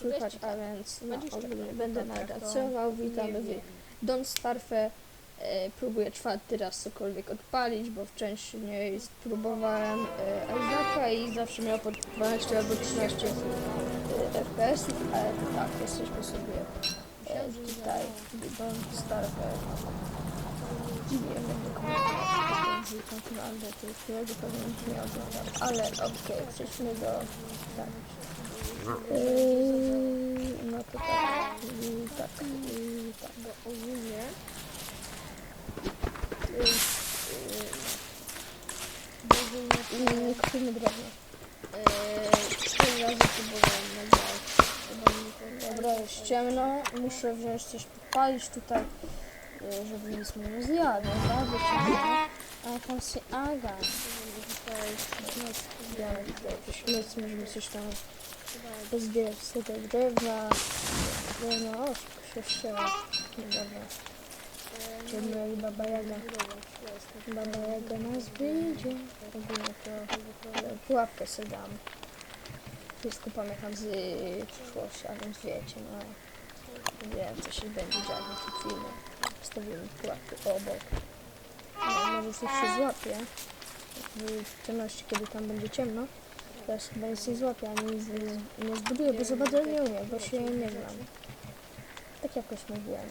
słychać, a więc no, ogólnie będę narracjował. Witamy w Don Starfe. E, próbuję czwarty raz cokolwiek odpalić, bo wcześniej próbowałem e, Isaaca i zawsze miał po 12 albo 13 e, FPS-ów, ale tak, jesteśmy sobie e, tutaj w Don Starfe. Nie komentować, ale to już nie pewnie nie oglądam, ale okej, przejdźmy do... Tak. No to tak, tak, tak. Bo ogólnie ogólnie kupimy drewno. cztery razy próbowałem nagrać. Dobra, jest ciemno, muszę wziąć coś podpalić tutaj, yy, żeby nic mnie nie zjadło, bardzo ciemno. A tam się aga. Myc, możemy coś tam pozbierać z tego drewna. No, o, się. No dobra. Ciemno i baba jaga. Baba Jaga nas wyjdzie. Ogólnie to pułapkę sobie dam. Wszystko pamiętam z przyszłości, a więc wiecie, no. Wiem, co się będzie działo w tym filmie. Wstawimy pułapkę obok. No, może coś się złapie. W ciemności, kiedy tam będzie ciemno. Teraz chyba nic nie złapie, ani nic nie, zbuduję, bo za nie umiem, bo się nie znam. Tak jakoś mówiłem.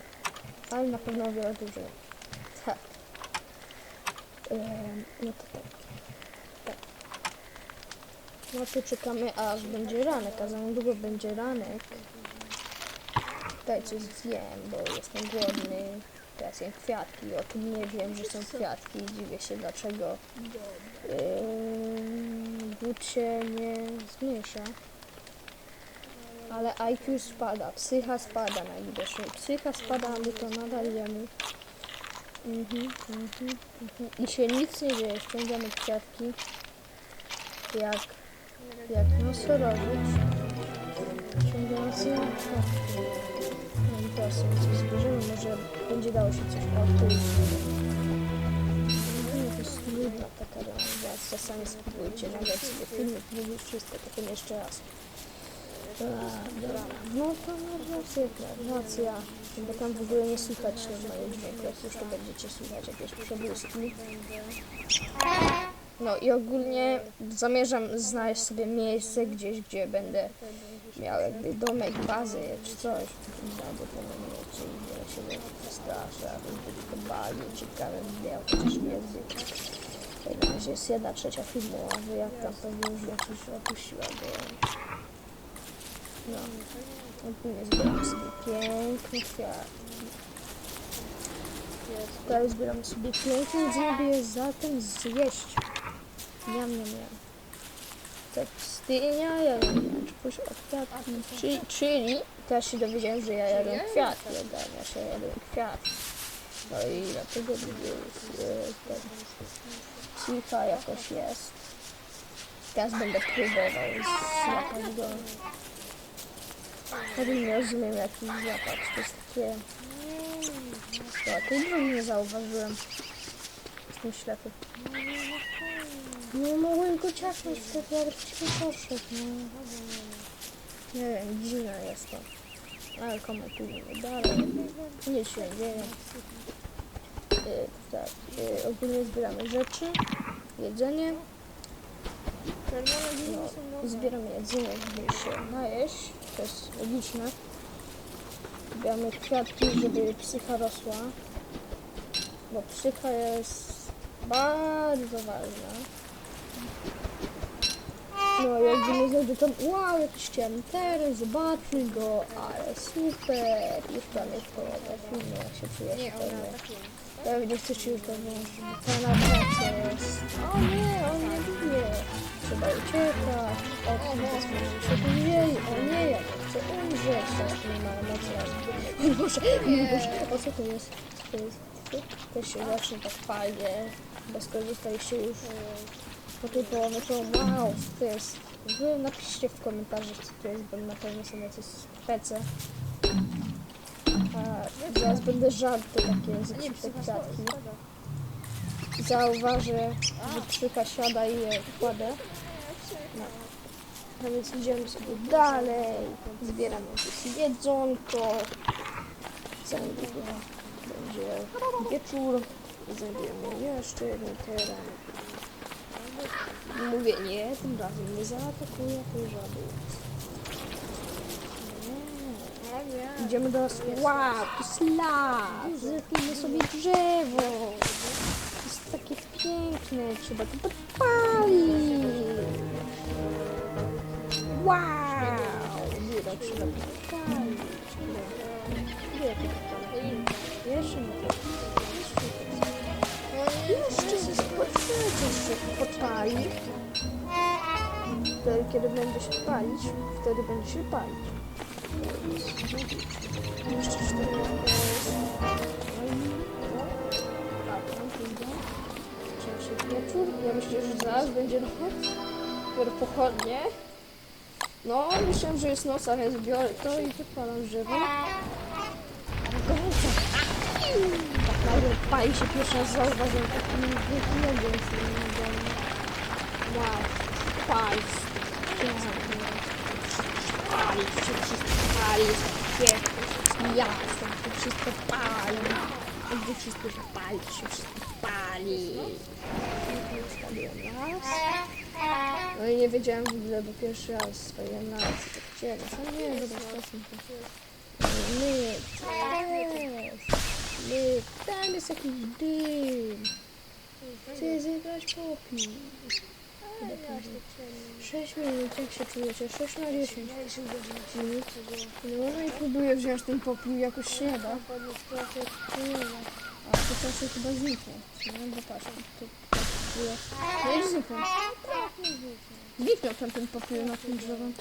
Ale na pewno o wiele dłużej. Tak. Em, no to tak. tak. No czekamy aż będzie ranek, a za niedługo będzie ranek. Tutaj coś zjem, bo jestem głodny. Teraz jem kwiatki, o tym nie wiem, że są kwiatki. Dziwię się dlaczego yy, głód się nie zmniejsza. Ale IQ spada, psycha spada najwidoczniej. Psycha spada, my to nadal jemy. Mhm, mhm, mhm. I się nic nie dzieje, ściągamy kwiatki. Jak, jak nosorożec. Ściągamy sobie kwiatki. No i teraz sobie coś zbierzemy, może będzie dało się coś odkryć. Realizacja. Czasami spróbujcie nagrać sobie filmy, powiedzieć wszystko, potem jeszcze raz. Dobra, no to narracja, narracja, bo tam w ogóle nie słychać normalnie dźwięku, jak już to będziecie słychać jakieś przebłyski. No i ogólnie zamierzam znaleźć sobie miejsce gdzieś, gdzie będę miał jakby domek, bazę czy coś. Albo to wiecie, gdzie się będzie przestraszę, a będzie tylko bawił, ciekawe wideo, chociaż wiedzy. Na jest jedna trzecia filmu, a wy jak tam pewnie już jakiś opuściła, bo no, ogólnie zbieramy sobie piękny kwiat. Tutaj zbieramy sobie piękny zrobię zatem zjeść. Niam, niam, niam. Tak, stynia, ja wiem, pójść od kwiatki. Czyli, czyli teraz się dowiedziałem, że ja jadłem kwiat. Jadłem, ja się jadłem kwiat. No i dlatego Cicha jakoś jest. Teraz będę próbował złapać go. Bym nie rozumiem jak ich złapać. To jest takie... O, tej drogi nie zauważyłem. Jestem ślepy. Nie mogłem go ciachnąć wtedy, ale przecież poszedł, no. Nie wiem, dziwne jest to. Ale komentujemy dalej. Nic się nie dzieje. Yy, tak, yy, ogólnie zbieramy rzeczy, jedzenie. No, zbieramy jedzenie, żeby się najeść. To jest logiczne. Zbieramy kwiatki, żeby psycha rosła. Bo psycha jest bardzo ważna. No, jakby nie znajdę tam, wow, jakiś ciemny teren, zobaczmy go, ale super. Już tam jest połowa filmu, jak się czujesz Nie, pewnie. ona tak jest. Pewnie chcecie już pewnie, ta narracja jest. O nie, on nie bije. Trzeba uciekać. O, teraz może się. O nie, ja nie chcę umrzeć. Teraz nie ma emocji. O Boże, o Boże, o co to jest? To jest? To się zacznie tak fajnie. Bo skorzystaliście już po tej połowie, to wow, co to jest? Wy napiszcie w komentarzach, co to jest, bo na pewno są jacyś spece. A zaraz będę żarty takie z psycha kwiatki. Zauważę, że psycha siada i je kładę. No. A więc idziemy sobie dalej. Zbieramy jakieś jedzonko. Za niedługo będzie wieczór. Znajdziemy jeszcze jeden teren. Mówię nie, tym razem nie zaatakuje tej żaby. Idziemy do. Wow, to jest las. Zetnijmy sobie drzewo. To jest takie piękne. Trzeba to podpalić. Wow. Da trzeba podpalić. Nie, jeszcze nie. Spoczyć, jeszcze podpali. Wtedy, kiedy będzie się palić, wtedy będzie się palić. Jeszcze cztery wieczór. Ja myślę, że zaraz będzie noc. Dopiero pochodnie. No, myślałem, że jest noc, a więc biorę to i podpalam drzewo. Gorąco. Nagle pali się pierwszy raz zauważyłem taki wielki ogień w tym domu. Wow, pali się. Wszystko pali, jest piękne, jest jasno, to wszystko pali. Gdy wszystko się pali, to się wszystko pali. No i nie wiedziałem w ogóle, bo pierwszy raz stoję na. A nie, dobra, czasem to My, jest. My, tam jest jakiś dym. Chcę jakaś popi. 6 minut, jak się czujecie? 6 na 10 minut. No i próbuję wziąć ten popiół, jakoś się nie da. A to czasu chyba zniknie. No patrz, to próbuję. No i zniknął. Zniknął ten, ten popiół na tym drzewem.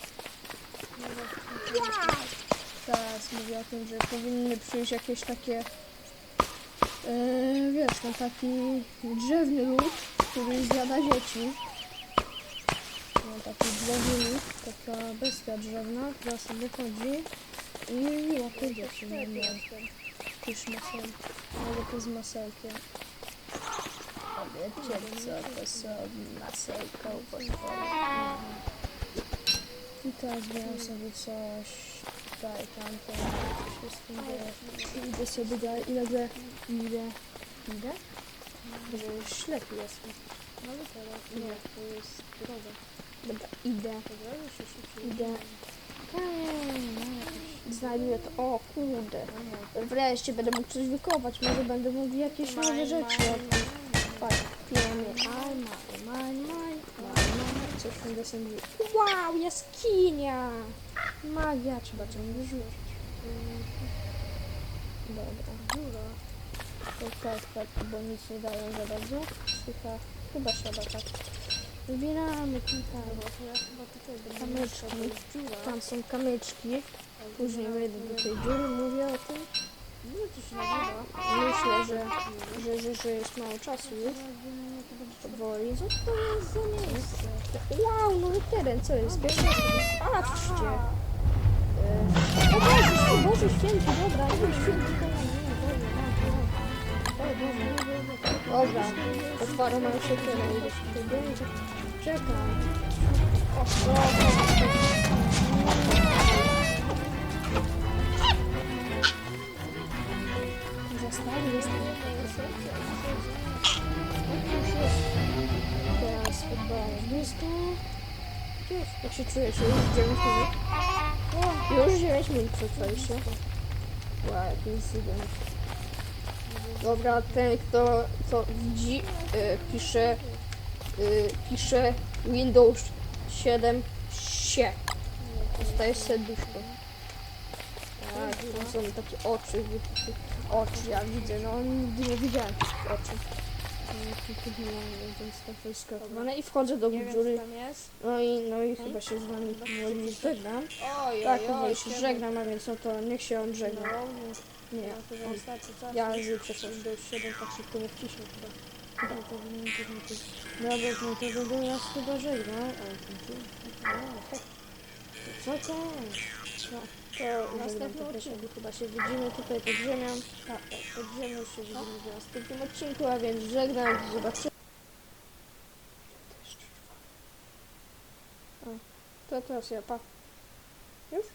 Teraz mówię o tym, że powinny przyjść jakieś takie, e, wiesz, no taki drzewny lód, który zjada dzieci. No taki drzewny lód, taka bestia drzewna, która sobie chodzi i łapie dzieci. Już masełkiem, ale to z masełkiem. Wiecie co to są masełka potwory. I teraz wiem sobie coś tutaj, tamto, wszystko wiesz. Idę sobie dalej i nagle idę. Idę? Że ślepy jestem. No ale teraz nie, to jest droga. Dobra, idę. Dobra, już się Idę. Znajduję to. O kurde. Wreszcie będę mógł coś wykopać. Może będę mógł jakieś nowe rzeczy. Patrz, pijemy. Aj, maj, maj, maj, maj, maj. Coś tam desem Wow, jaskinia! Magia, trzeba czym wyrzucić. Dobra. Dużo. To tak, bo nic nie dają za bardzo. Chyba, chyba trzeba tak. Wybieramy tutaj. Chyba tutaj Kamyczki. Tam są kamyczki. Później wejdę do tej dziury, mówię o tym. No. Myślę, że, że, że, że jest mało czasu już. Powoli. Co to jest za miejsce? Wow, nowy teren, co jest? Patrzcie! E, O Boże, Boże święty, dobra, Boże święty. Dobra, otwaram mam się teren, idę się będzie. Czekam. O, Zostali, jest Teraz podbałem blisko. Jak się czujesz? Już 9 minut? Już 9 minut przetrwaliście. Jaki incydent. Dobra, ten kto, kto widzi, y, pisze, y, pisze Windows 7 się. Dostaje serduszko. Tak, tam są takie oczy, oczy, ja widzę, no nigdy nie widziałem takich oczu. No, to i wchodzę do dziury. co. No i, no i chyba się z wami powoli żegnam. Oj, Tak, powoli się żegnam, a więc no to niech się on żegna. No, Nie, to ja życzę coś do 7, tak szybko nie wciśnie chyba. Chyba to powinien być. Dobra, no to będę nas chyba żegnał. Ale to tak. Co to? No, to Następny następny odcinek chyba się widzimy tutaj pod ziemią. Tak, tak, pod ziemią się widzimy w następnym odcinku, a więc żegnam, do zobaczenia. O, To teraz ja, pa. Już?